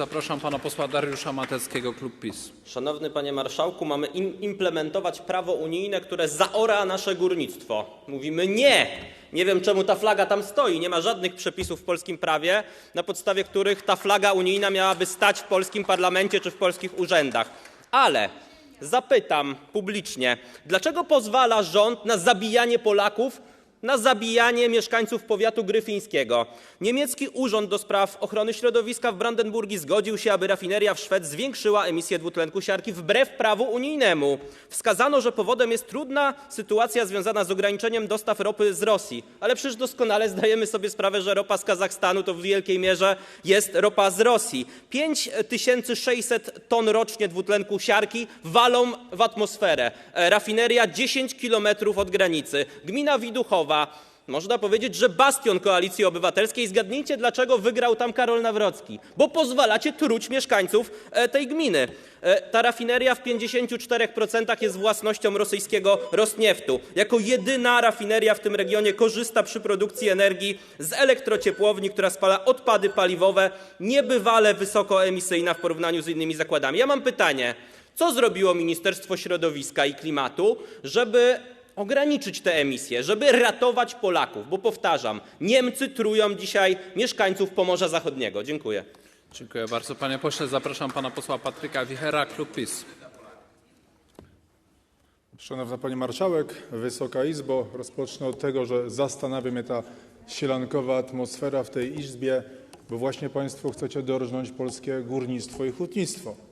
Zapraszam pana posła Dariusza Mateckiego, klub PiS. Szanowny panie marszałku, mamy im implementować prawo unijne, które zaora nasze górnictwo. Mówimy nie. Nie wiem czemu ta flaga tam stoi. Nie ma żadnych przepisów w polskim prawie, na podstawie których ta flaga unijna miałaby stać w polskim parlamencie czy w polskich urzędach. Ale zapytam publicznie, dlaczego pozwala rząd na zabijanie Polaków na zabijanie mieszkańców powiatu gryfińskiego. Niemiecki Urząd do Spraw Ochrony Środowiska w Brandenburgii zgodził się, aby rafineria w Szwed zwiększyła emisję dwutlenku siarki wbrew prawu unijnemu. Wskazano, że powodem jest trudna sytuacja związana z ograniczeniem dostaw ropy z Rosji. Ale przecież doskonale zdajemy sobie sprawę, że ropa z Kazachstanu to w wielkiej mierze jest ropa z Rosji. 5600 ton rocznie dwutlenku siarki walą w atmosferę. E, Rafineria 10 kilometrów od granicy. Gmina Widuchowa. Można powiedzieć, że bastion koalicji obywatelskiej. Zgadnijcie, dlaczego wygrał tam Karol Nawrocki. Bo pozwalacie truć mieszkańców e, tej gminy. E, Ta rafineria w 54% jest własnością rosyjskiego Rosnieftu. Jako jedyna rafineria w tym regionie korzysta przy produkcji energii z elektrociepłowni, która spala odpady paliwowe, niebywale wysokoemisyjna w porównaniu z innymi zakładami. Ja mam pytanie. Co zrobiło Ministerstwo Środowiska i Klimatu, żeby ograniczyć te emisje, żeby ratować Polaków? Bo powtarzam, Niemcy trują dzisiaj mieszkańców Pomorza Zachodniego. Dziękuję. Dziękuję bardzo. Panie pośle, zapraszam pana posła Patryka Wichera, klub PiS. Szanowna Pani Marszałek, Wysoka Izbo, rozpocznę od tego, że zastanawia mnie ta sielankowa atmosfera w tej Izbie, bo właśnie Państwo chcecie dorżnąć polskie górnictwo i hutnictwo.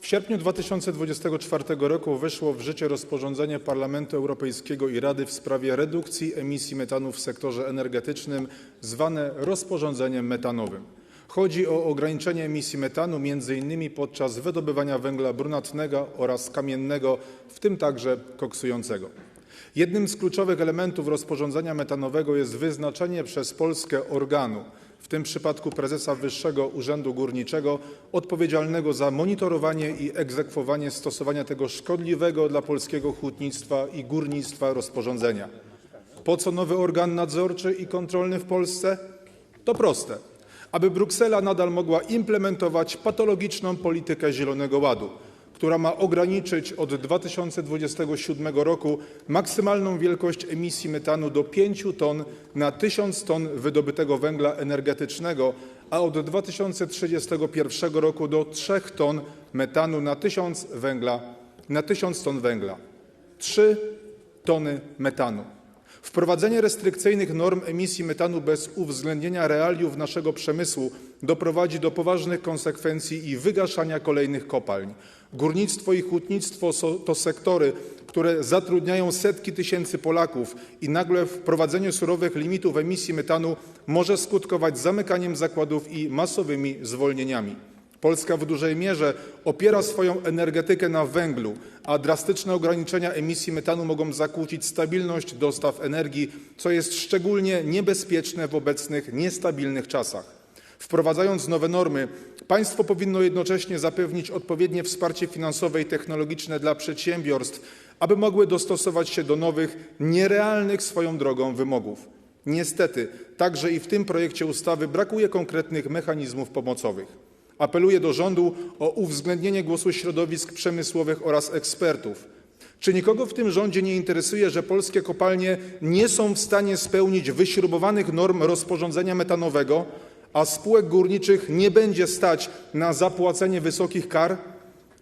W sierpniu 2024 roku weszło w życie rozporządzenie Parlamentu Europejskiego i Rady w sprawie redukcji emisji metanu w sektorze energetycznym, zwane rozporządzeniem metanowym. Chodzi o ograniczenie emisji metanu m.in. podczas wydobywania węgla brunatnego oraz kamiennego, w tym także koksującego. Jednym z kluczowych elementów rozporządzenia metanowego jest wyznaczenie przez Polskę organu, w tym przypadku prezesa Wyższego Urzędu Górniczego, odpowiedzialnego za monitorowanie i egzekwowanie stosowania tego szkodliwego dla polskiego hutnictwa i górnictwa rozporządzenia. Po co nowy organ nadzorczy i kontrolny w Polsce? To proste. Aby Bruksela nadal mogła implementować patologiczną politykę Zielonego Ładu, która ma ograniczyć od 2027 roku maksymalną wielkość emisji metanu do 5 ton na 1000 ton wydobytego węgla energetycznego, a od 2031 roku do 3 ton metanu na 1000 węgla, na 1000 ton węgla. 3 tony metanu. Wprowadzenie restrykcyjnych norm emisji metanu bez uwzględnienia realiów naszego przemysłu doprowadzi do poważnych konsekwencji i wygaszania kolejnych kopalń. Górnictwo i hutnictwo to sektory, które zatrudniają setki tysięcy Polaków i nagłe wprowadzenie surowych limitów emisji metanu może skutkować zamykaniem zakładów i masowymi zwolnieniami. Polska w dużej mierze opiera swoją energetykę na węglu, a drastyczne ograniczenia emisji metanu mogą zakłócić stabilność dostaw energii, co jest szczególnie niebezpieczne w obecnych niestabilnych czasach. Wprowadzając nowe normy, państwo powinno jednocześnie zapewnić odpowiednie wsparcie finansowe i technologiczne dla przedsiębiorstw, aby mogły dostosować się do nowych, nierealnych swoją drogą wymogów. Niestety, także i w tym projekcie ustawy brakuje konkretnych mechanizmów pomocowych. Apeluję do rządu o uwzględnienie głosu środowisk przemysłowych oraz ekspertów. Czy nikogo w tym rządzie nie interesuje, że polskie kopalnie nie są w stanie spełnić wyśrubowanych norm rozporządzenia metanowego, a spółek górniczych nie będzie stać na zapłacenie wysokich kar?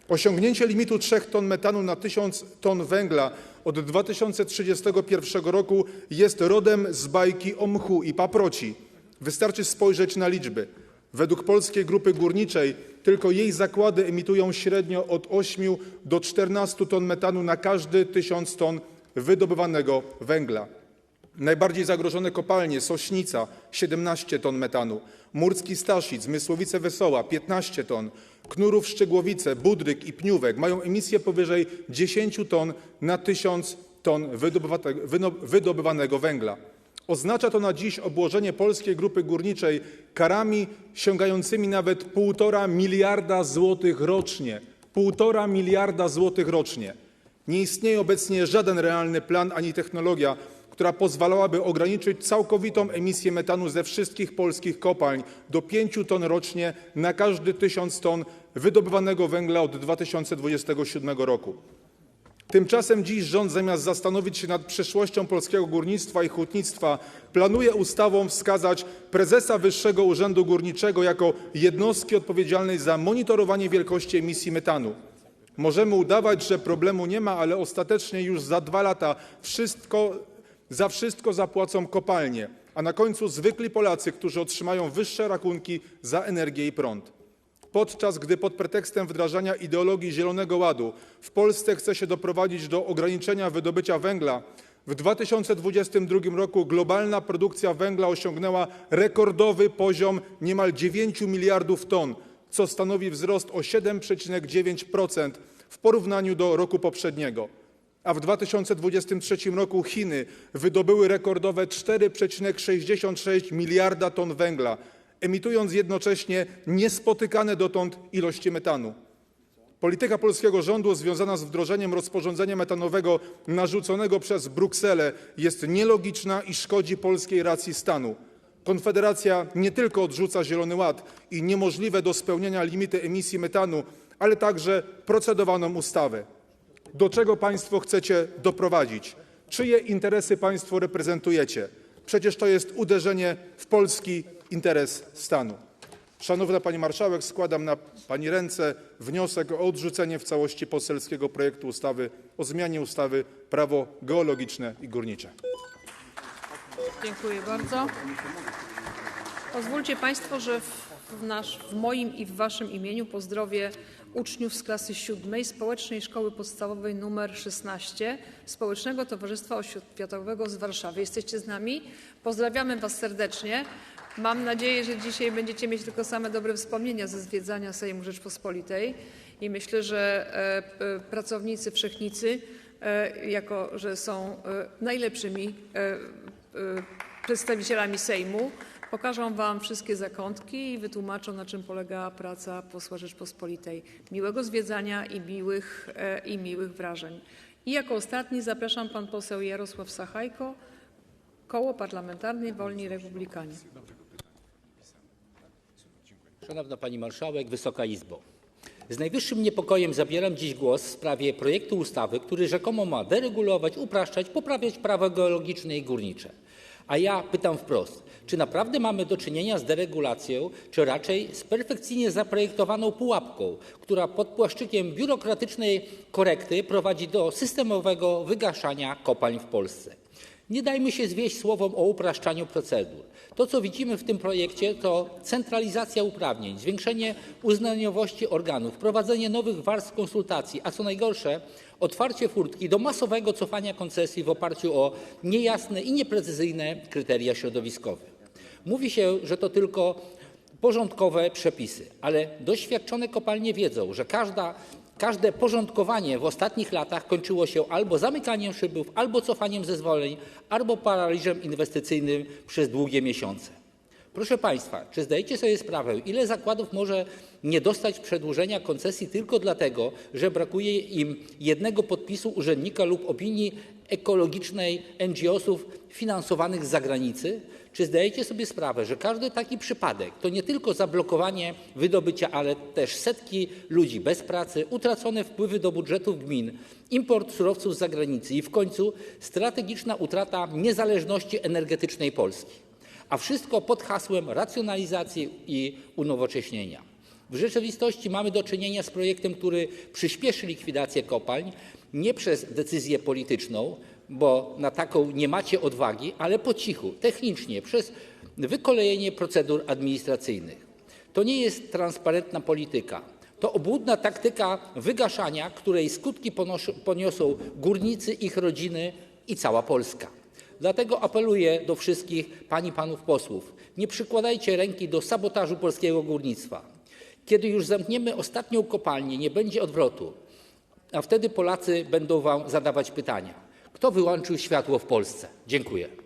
Osiągnięcie limitu 3 ton metanu na 1000 ton węgla od 2031 roku jest rodem z bajki o mchu i paproci. Wystarczy spojrzeć na liczby. Według Polskiej Grupy Górniczej tylko jej zakłady emitują średnio od 8 do 14 ton metanu na każdy 1000 ton wydobywanego węgla. Najbardziej zagrożone kopalnie Sośnica 17 ton metanu, Murski Staszic, Mysłowice Wesoła 15 ton, Knurów Szczegłowice, Budryk i Pniówek mają emisję powyżej 10 ton na 1000 ton wydobywanego węgla. Oznacza to na dziś obłożenie Polskiej Grupy Górniczej karami sięgającymi nawet 1,5 miliarda złotych rocznie. 1,5 miliarda złotych rocznie. Nie istnieje obecnie żaden realny plan ani technologia, która pozwalałaby ograniczyć całkowitą emisję metanu ze wszystkich polskich kopalń do 5 ton rocznie na każdy tysiąc ton wydobywanego węgla od 2027 roku. Tymczasem dziś rząd zamiast zastanowić się nad przyszłością polskiego górnictwa i hutnictwa, planuje ustawą wskazać prezesa Wyższego Urzędu Górniczego jako jednostki odpowiedzialnej za monitorowanie wielkości emisji metanu. Możemy udawać, że problemu nie ma, ale ostatecznie już za dwa lata za wszystko zapłacą kopalnie, a na końcu zwykli Polacy, którzy otrzymają wyższe rachunki za energię i prąd podczas gdy pod pretekstem wdrażania ideologii Zielonego Ładu w Polsce chce się doprowadzić do ograniczenia wydobycia węgla, w 2022 roku globalna produkcja węgla osiągnęła rekordowy poziom niemal 9 miliardów ton, co stanowi wzrost o 7,9% w porównaniu do roku poprzedniego. A w 2023 roku Chiny wydobyły rekordowe 4,66 miliarda ton węgla, emitując jednocześnie niespotykane dotąd ilości metanu. Polityka polskiego rządu związana z wdrożeniem rozporządzenia metanowego narzuconego przez Brukselę jest nielogiczna i szkodzi polskiej racji stanu. Konfederacja nie tylko odrzuca Zielony Ład i niemożliwe do spełnienia limity emisji metanu, ale także procedowaną ustawę. Do czego państwo chcecie doprowadzić? Czyje interesy państwo reprezentujecie? Przecież to jest uderzenie w polski interes stanu. Szanowna Pani Marszałek, składam na Pani ręce wniosek o odrzucenie w całości poselskiego projektu ustawy o zmianie ustawy Prawo geologiczne i górnicze. Dziękuję bardzo. Pozwólcie Państwo, że w, nasz, w moim i w Waszym imieniu pozdrowię uczniów z klasy siódmej Społecznej Szkoły Podstawowej nr 16 Społecznego Towarzystwa Oświatowego z Warszawy. Jesteście z nami? Pozdrawiamy Was serdecznie. Mam nadzieję, że dzisiaj będziecie mieć tylko same dobre wspomnienia ze zwiedzania Sejmu Rzeczpospolitej i myślę, że e, pracownicy wszechnicy, e, jako że są e, najlepszymi przedstawicielami Sejmu, pokażą Wam wszystkie zakątki i wytłumaczą, na czym polega praca posła Rzeczpospolitej. Miłego zwiedzania i miłych, i miłych wrażeń. I jako ostatni zapraszam pan poseł Jarosław Sachajko, Koło Parlamentarne Wolni Republikanie. Szanowna Pani Marszałek, Wysoka Izbo. Z najwyższym niepokojem zabieram dziś głos w sprawie projektu ustawy, który rzekomo ma deregulować, upraszczać, poprawiać prawo geologiczne i górnicze. A ja pytam wprost, czy naprawdę mamy do czynienia z deregulacją, czy raczej z perfekcyjnie zaprojektowaną pułapką, która pod płaszczykiem biurokratycznej korekty prowadzi do systemowego wygaszania kopalń w Polsce. Nie dajmy się zwieść słowom o upraszczaniu procedur. To, co widzimy w tym projekcie, to centralizacja uprawnień, zwiększenie uznaniowości organów, wprowadzenie nowych warstw konsultacji, a co najgorsze, otwarcie furtki do masowego cofania koncesji w oparciu o niejasne i nieprecyzyjne kryteria środowiskowe. Mówi się, że to tylko porządkowe przepisy, ale doświadczone kopalnie wiedzą, że każda, każde porządkowanie w ostatnich latach kończyło się albo zamykaniem szybów, albo cofaniem zezwoleń, albo paraliżem inwestycyjnym przez długie miesiące. Proszę Państwa, czy zdajecie sobie sprawę, ile zakładów może nie dostać przedłużenia koncesji tylko dlatego, że brakuje im jednego podpisu urzędnika lub opinii ekologicznej NGO-sów finansowanych z zagranicy? Czy zdajecie sobie sprawę, że każdy taki przypadek to nie tylko zablokowanie wydobycia, ale też setki ludzi bez pracy, utracone wpływy do budżetów gmin, import surowców z zagranicy i w końcu strategiczna utrata niezależności energetycznej Polski? A wszystko pod hasłem racjonalizacji i unowocześnienia. W rzeczywistości mamy do czynienia z projektem, który przyspieszy likwidację kopalń nie przez decyzję polityczną, bo na taką nie macie odwagi, ale po cichu, technicznie, przez wykolejenie procedur administracyjnych. To nie jest transparentna polityka. To obłudna taktyka wygaszania, której skutki poniosą górnicy, ich rodziny i cała Polska. Dlatego apeluję do wszystkich pań i panów posłów: nie przykładajcie ręki do sabotażu polskiego górnictwa. Kiedy już zamkniemy ostatnią kopalnię, nie będzie odwrotu, a wtedy Polacy będą wam zadawać pytania: kto wyłączył światło w Polsce? Dziękuję.